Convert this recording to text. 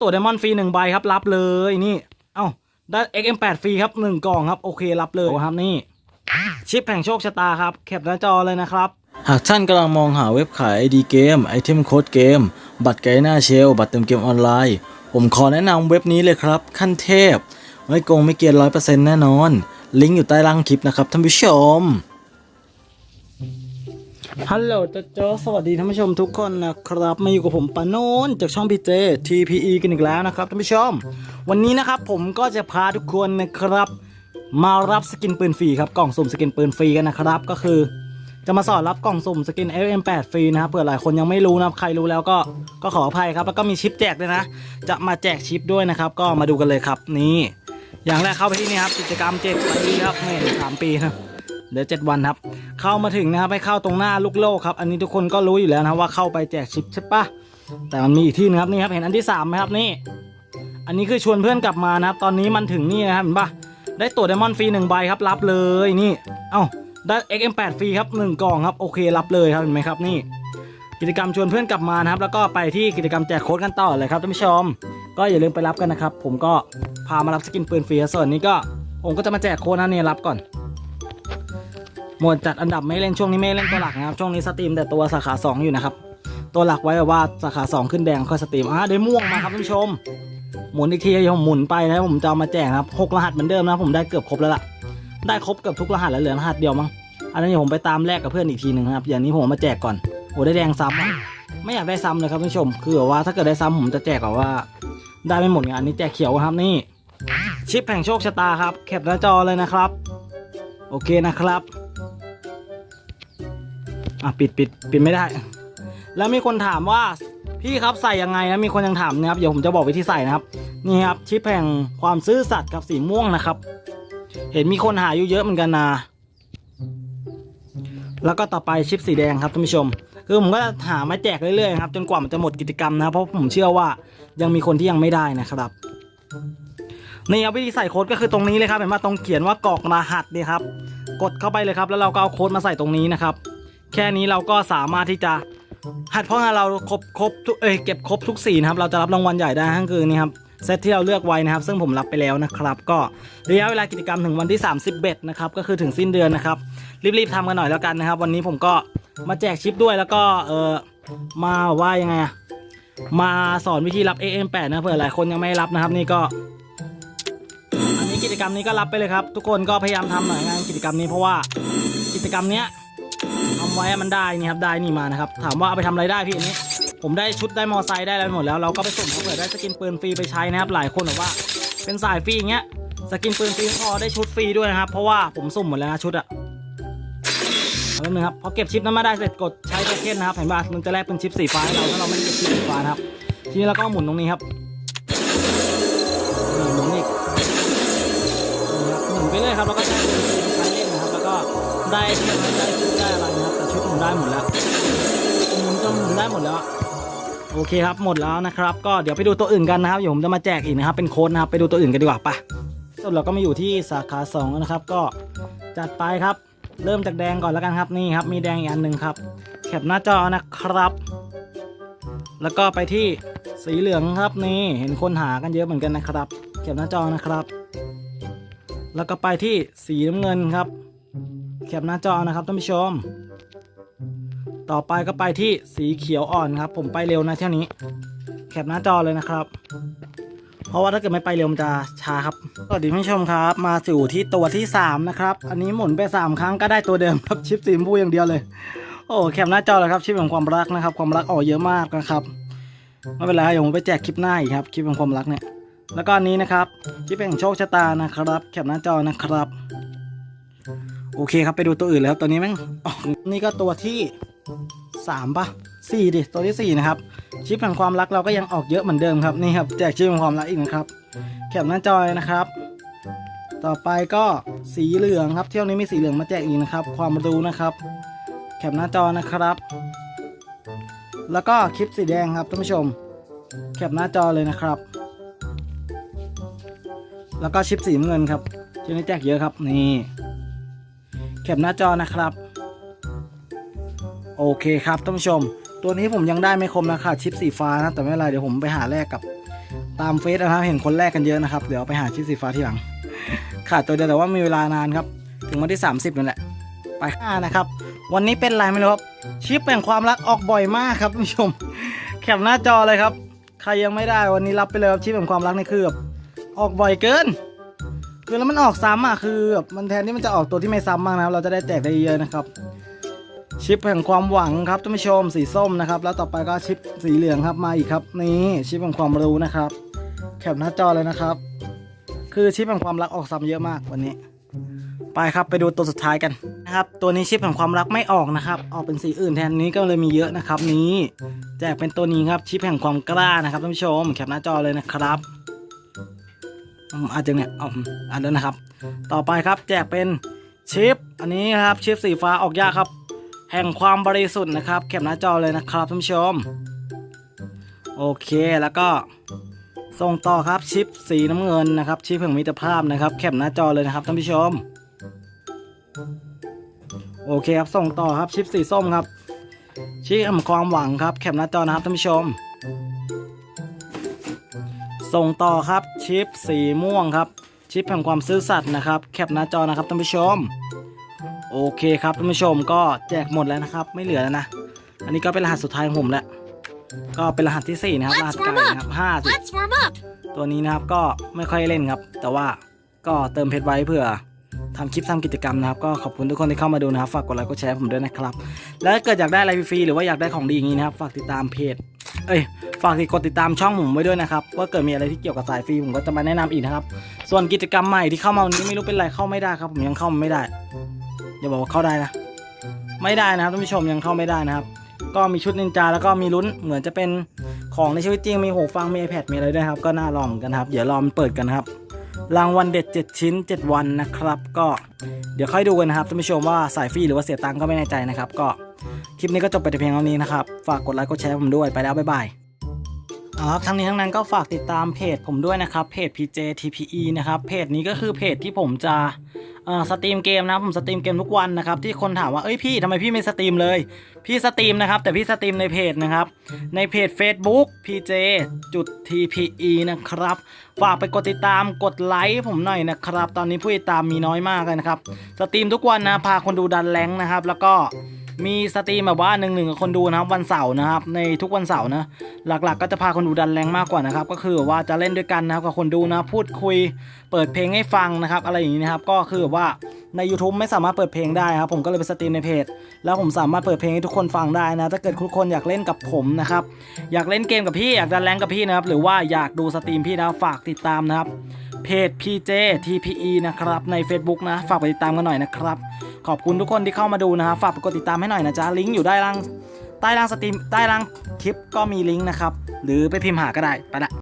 ตัวไดมอนด์ฟรีหนึ่งใบครับรับเลยนี่ เอ้าได้ XM8 ฟรีครับหนึ่งกล่องครับโอเครับเลยครับนี่ ชิปแห่งโชคชะตาครับแคปหน้าจอเลยนะครับ หากท่านกำลังมองหาเว็บขาย ID เกมไอเทมโค้ดเกม บัตรไกด์หน้าเชล บัตรเติมเกมออนไลน์ ผมขอแนะนำเว็บนี้เลยครับ ขั้นเทพ ไม่โกงไม่เกียนร้อยเปอร์เซ็นต์แน่นอน ลิงก์อยู่ใต้ล่างคลิปนะครับท่านผู้ชม ฮัลโหลเจ้าสวัสดีท่านผู้ชมทุกคนนะครับ มาอยู่กับผมปานนนจากช่อง PJ TPE กันอีกแล้วนะครับท่านผู้ชม วันนี้นะครับผมก็จะพาทุกคนนะครับ มารับสกินปืนฟรีครับกล่องสุ่มสกินปืนฟรีกันนะครับ ก็คือ จะมาสอนรับกล่องสุ่มสกิน LM8 ฟรีนะครับเผื่อหลายคนยังไม่รู้นะใครรู้แล้วก็ก็ขออภัยครับ แล้วก็มีชิปแจกด้วยนะ จะมาแจกชิปด้วยนะครับ ก็มาดูกันเลยครับนี่ อย่างแรกเข้าไปที่นี่ครับกิจกรรม7ปีครับนี่สามปีครับ เดี๋ยว7วันครับ เข้ามาถึงนะครับให้เข้าตรงหน้าลูกโลกครับ อันนี้ทุกคนก็รู้อยู่แล้วนะว่าเข้าไปแจกชิปใช่ปะแต่มันมีอีกที่นึงครับนี่ครับเห็นอันที่สามไหมครับนี่ อันนี้คือชวนเพื่อนกลับมานะครับตอนนี้มันถึงนี่นะครับเห็นปะได้ตัวไดมอนด์ฟรีหนึ่งใบครับรับเลยนี่ เอ้าได้ XM8 ฟรีครับหนึ่งกล่องครับโอเครับเลยครับเห็นไหมครับนี่กิจกรรมชวนเพื่อนกลับมานะครับ แล้วก็ไปที่กิจกรรมแจกโค้ดกันต่อเลยครับท่านผู้ชม ก็อย่าลืมไปรับกันนะครับ ผมก็พามารับสกินปืนฟรีส่วนนี้ก็ผมก็จะมาแจกโค้ดนะเนี่ยรับก่อน หมวดจัดอันดับไม่เล่นช่วงนี้ไม่เล่นตัวหลักนะครับ ช่วงนี้สตรีมแต่ตัวสาขา 2 อยู่นะครับ ตัวหลักไว้ว่าสาขา 2 ขึ้นแดงค่อยสตรีมอะได้ม่วงมาครับท่านผู้ชม หมุนอีกทีผมหมุนไปนะผมจะเอามาแจกครับหกรหัสเหมือนเดิมนะผมได้เกือบครบแล้วล่ะได้ครบเกือบทุกรหัสแล้วเหลือรหัสเดียวมั้งอันนั้ผมไปตามแลกกับเพื่อนอีกทีหนึ่งนะครับอย่างนี้ผมมาแจกก่อนโอ้ได้แดงซ้ำอะไม่อยากได้ซ้ำเลยครับท่านผู้ชม คือแบบว่าถ้าเกิดได้ซ้ำผมจะแจกแบบว่า ได้ไม่หมดงอันนี้แจกเขียวครับนี่ชิปแห่งโชคชะตาครับแคปหน้าจอเลยนะครับ โอเคนะครับ อะปิดปิดปิดไม่ได้ แล้วมีคนถามว่าพี่ครับใส่ยังไงนะมีคนยังถามนะครับเดี๋ยวผมจะบอกวิธีใส่นะครับ นี่ครับชิปแห่งความซื่อสัตย์กับสีม่วงนะครับ เห็นมีคนหาอยู่เยอะเหมือนกันนะแล้วก็ต่อไปชิปสีแดงครับท่านผู้ชม คือผมก็จะหามาแจกเรื่อยๆครับจนกว่ามันจะหมดกิจกรรมนะเพราะผมเชื่อว่ายังมีคนที่ยังไม่ได้นะครับนี่ครับวิธีใส่โค้ดก็คือตรงนี้เลยครับเห็นว่าตรงเขียนว่ากรอกรหัสเนี่ยครับ กดเข้าไปเลยครับ แล้วเราก็เอาโค้ดมาใส่ตรงนี้นะครับ แค่นี้เราก็สามารถที่จะหัดเพราะงานเราครบครบทุกเอ้ยเก็บครบทุกสีนะครับเราจะรับรางวัลใหญ่ได้นั่นคือนี่ครับเซตที่เราเลือกไว้นะครับ ซึ่งผมรับไปแล้วนะครับ ก็ระยะเวลากิจกรรมถึงวันที่ 31นะครับก็คือถึงสิ้นเดือนนะครับรีบๆทำกันหน่อยแล้วกันนะครับ วันนี้ผมก็มาแจกชิปด้วยแล้วก็เออมาว่ายังไงอะมาสอนวิธีรับ AM8 นะเผื่อหลายคนยังไม่รับนะครับ นี่ก็อันนี้กิจกรรมนี้ก็รับไปเลยครับ ทุกคนก็พยายามทำหน่อยงานกิจกรรมนี้เพราะว่ากิจกรรมเนี้ย ไว้มันได้นี่ครับได้นี่มานะครับถามว่าเอาไปทำอะไรได้พี่อันนี้ ผมได้ชุดได้มอไซค์ได้อะไรหมดแล้วเราก็ไปสุ่มเขาเผื่อได้สกินปืนฟรีไปใช้นะครับหลายคนบอกว่าเป็นสายฟรีอย่างเงี้ยสกินปืนฟรีพอได้ชุดฟรีด้วยนะครับ เพราะว่าผมสุ่มหมดแล้วนะชุดอะเอาละนึงครับพอเก็บชิปนั้นมาได้เสร็จกดใช้โทเค็นะครับเห็นป่ะมันจะแลกเป็นชิปสีฟ้าให้เราถ้าเราไม่ได้เก็บชิปสีฟ้านะครับ ทีนี้เราก็หมุนตรงนี้ครับหมุนอีกนะครับหมุนไปเลยครับแล้วก็ใช้ปืนใช้เล่นนะครับ แล้วก็ได้ทียนได้ชุดได้อะไรนะครับ ชุดผมได้หมดแล้วหมุนจนหมุนได้หมดแล้วโอเคครับหมดแล้วนะครับ ก็เดี๋ยวไปดูตัวอื่นกันนะครับเดี๋ยวผมจะมาแจกอีกนะครับ เป็นโค้ดนะครับไปดูตัวอื่นกันดีกว่าไปส่วนเราก็มาอยู่ที่สาขา2แล้วนะครับ ก็จัดไปครับ เริ่มจากแดงก่อนแล้วกันครับนี่ครับ มีแดงอีกอันหนึ่งครับแคปหน้าจอนะครับ แล้วก็ไปที่สีเหลืองครับนี่เห็นคนหากันเยอะเหมือนกันนะครับแคปหน้าจอนะครับ แล้วก็ไปที่สีน้ำเงินครับแคปหน้าจอนะครับท่านผู้ชม ต่อไปก็ไปที่สีเขียวอ่อนครับ ผมไปเร็วนะเที่ยวนี้ แคปหน้าจอเลยนะครับ เพราะว่าถ้าเกิดไม่ไปเร็วมันจะช้าครับสวัสดีผู้ชมครับ มาสู่ที่ตัวที่สามนะครับ อันนี้หมุนไปสามครั้งก็ได้ตัวเดิมครับชิปสีชมพูอย่างเดียวเลย โอ้แคปหน้าจอเลยครับชิปแห่งความรักนะครับ ความรักออกเยอะมากนะครับไม่เป็นไรเดี๋ยวผมไปแจกคลิปหน้าอีกครับคลิปแห่งความรักเนี่ยแล้วก็อันนี้นะครับคลิปแห่งโชคชะตานะครับ แคปหน้าจอนะครับ โอเคครับไปดูตัวอื่นแล้วตัวนี้แม่งออนี่ก็ตัวที่ สามปะสี่ดิตัวที่สี่นะครับชิปแห่งความรักเราก็ยังออกเยอะเหมือนเดิมครับนี่ครับแจกชิปแห่งความรักอีกนะครับแคปหน้าจอยนะครับ ต่อไปก็สีเหลืองครับเที่ยวนี้มีสีเหลืองมาแจกอีกนะครับ ความรู้นะครับ แคปหน้าจอนะครับ แล้วก็คลิปสีแดงครับท่านผู้ชม แคปหน้าจอเลยนะครับ แล้วก็ชิปสีเงินครับที่นี้แจกเยอะครับนี่แคปหน้าจอนะครับ โอเคครับท่านผู้ชม ตัวนี้ผมยังได้ไม่ครบนะค่ะชิปสีฟ้านะ แต่ไม่เป็นไรเดี๋ยวผมไปหาแลกกับตามเฟซนะครับเห็นคนแรกกันเยอะนะครับ เดี๋ยวไปหาชิปสีฟ้าทีหลังขาดตัวเดียวแต่ว่ามีเวลานานครับ ถึงวันที่ 30นั่นแหละ ไปห้านะครับ วันนี้เป็นไรไม่รู้ครับ ชิปแห่งความรักออกบ่อยมากครับท่านผู้ชม แคปหน้าจอเลยครับ ใครยังไม่ได้วันนี้รับไปเลยครับชิปแห่งความรักนี่คือแบบออกบ่อยเกิน คือแล้วมันออกซ้ำอะคือแบบมันแทนที่มันจะออกตัวที่ไม่ซ้ำมากนะครับเราจะได้แจกได้เยอะนะครับ ชิปแห่งความหวังครับท่านผู้ชมสีส้มนะครับ แล้วต่อไปก็ชิปสีเหลืองครับมาอีกครับ นี่ชิปแห่งความรู้นะครับ แคปหน้าจอเลยนะครับ คือชิปแห่งความรักออกซ้ำเยอะมากวันนี้ ไปครับไปดูตัวสุดท้ายกันนะครับตัวนี้ชิปแห่งความรักไม่ออกนะครับ ออกเป็นสีอื่นแทนนี้ก็เลยมีเยอะนะครับ นี้แจกเป็นตัวนี้ครับชิปแห่งความกล้านะครับท่านผู้ชมแคปหน้าจอเลยนะครับอาจจะเนี่ยเอาอ่านแล้วนะครับ ต่อไปครับแจกเป็นชิป อันนี้ครับชิปสีฟ้าออกยากครับ แห่งความบริสุทธิ์นะครับแคปหน้าจอเลยนะครับท่านผู้ชม โอเคแล้วก็ส่งต่อครับชิปสีน้ำเงินนะครับ ชิปแห่งมิตรภาพนะครับแคปหน้าจอเลยนะครับท่านผู้ชม โอเคครับส่งต่อครับชิปสีส้มครับ ชิปแห่งความหวังครับแคปหน้าจอนะครับท่านผู้ชม ส่งต่อครับชิปสีม่วงครับ ชิปแห่งความซื่อสัตย์นะครับแคปหน้าจอนะครับท่านผู้ชม โอเคครับท่านผู้ชมก็แจกหมดแล้วนะครับ ไม่เหลือแล้วนะ อันนี้ก็เป็นรหัสสุดท้ายของผมแล้วก็เป็นรหัสที่สี่นะครับ รหัสไก่นะครับห้าสิ Let's warm up. ตัวนี้นะครับก็ไม่ค่อยเล่นครับ แต่ว่าก็เติมเพชรไว้เพื่อทำคลิปทำกิจกรรมนะครับ ก็ขอบคุณทุกคนที่เข้ามาดูนะครับ ฝากกดไลค์กดแชร์ให้ผมด้วยนะครับ แล้วถ้าเกิดอยากได้อะไรฟรีๆหรือว่าอยากได้ของดีอย่างนี้นะครับ ฝากติดตามเพจ เอ้ย ฝากกดติดตามช่องผมไว้ด้วยนะครับ ว่าเกิดมีอะไรที่เกี่ยวกับสายฟรีผมก็จะมาแนะนำอีกนะครับ ส่วนกิจกรรมใหม่ที่เข้ามาวันนี้ไม่รู้เป็นไรเข้าไม่ได้ครับ ผมยังเข้าไม่ได้ อย่าบอกว่าเข้าได้นะ ไม่ได้นะครับท่านผู้ชมยังเข้าไม่ได้นะครับ ก็มีชุดนินจาแล้วก็มีลุ้นเหมือนจะเป็นของในชีวิตจริงมีหูฟังมี iPad มีอะไรด้วยครับ ก็น่าลองกันครับ เดี๋ยวรอมันเปิดกันครับ รางวัลเด็ด 7 ชิ้น 7 วันนะครับ ก็เดี๋ยวค่อยดูกันนะครับท่านผู้ชมว่าสายฟรีหรือว่าเสียตังค์ก็ไม่แน่ใจนะครับ ก็คลิปนี้ก็จบไปแต่เพียงเท่านี้นะครับฝากกดไลค์กดแชร์ผมด้วยไปแล้วบ๊ายบายเอาครับทั้งนี้ทั้งนั้นก็ฝากติดตามเพจผมด้วยนะครับเพจ PJ TPE นะครับเพจนี้ก็คือเพจที่ผมจะ สตรีมเกมนะครับผมสตรีมเกมทุกวันนะครับที่คนถามว่าเอ้ยพี่ทำไมพี่ไม่สตรีมเลย พี่สตรีมนะครับแต่พี่สตรีมในเพจนะครับในเพจ Facebook PJ จุด TPE นะครับฝากไปกดติดตามกดไลค์ผมหน่อยนะครับ ตอนนี้ผู้ติดตามมีน้อยมากเลยนะครับสตรีมทุกวันนะพาคนดูดันแรงนะครับ แล้วก็ มีสตรีมแบบว่าหนึ่งหนึ่งกับคนดูนะครับวันเสาร์นะครับ ในทุกวันเสาร์นะ หลักๆ ก็จะพาคนดูดันแรงมากกว่านะครับ ก็คือว่าจะเล่นด้วยกันนะครับกับคนดูนะพูดคุย เปิดเพลงให้ฟังนะครับ อะไรอย่างนี้นะครับก็คือว่าใน YouTube ไม่สามารถเปิดเพลงได้ครับผมก็เลยไปสตรีมในเพจ แล้วผมสามารถเปิดเพลงให้ทุกคนฟังได้นะ ถ้าเกิดทุกคนอยากเล่นกับผมนะครับ อยากเล่นเกมกับพี่อยากดันแรงกับพี่นะครับ หรือว่าอยากดูสตรีมพี่นะฝากติดตามนะครับเพจ PJ TPE นะครับใน Facebook นะ ฝากไปติดตามกันหน่อยนะครับ ขอบคุณทุกคนที่เข้ามาดูนะครับฝากกดติดตามให้หน่อยนะจ๊ะลิงก์อยู่ใต้ล่างใต้ล่างสตรีมใต้ล่างคลิปก็มีลิงก์นะครับหรือไปพิมพ์หาก็ได้ไปละ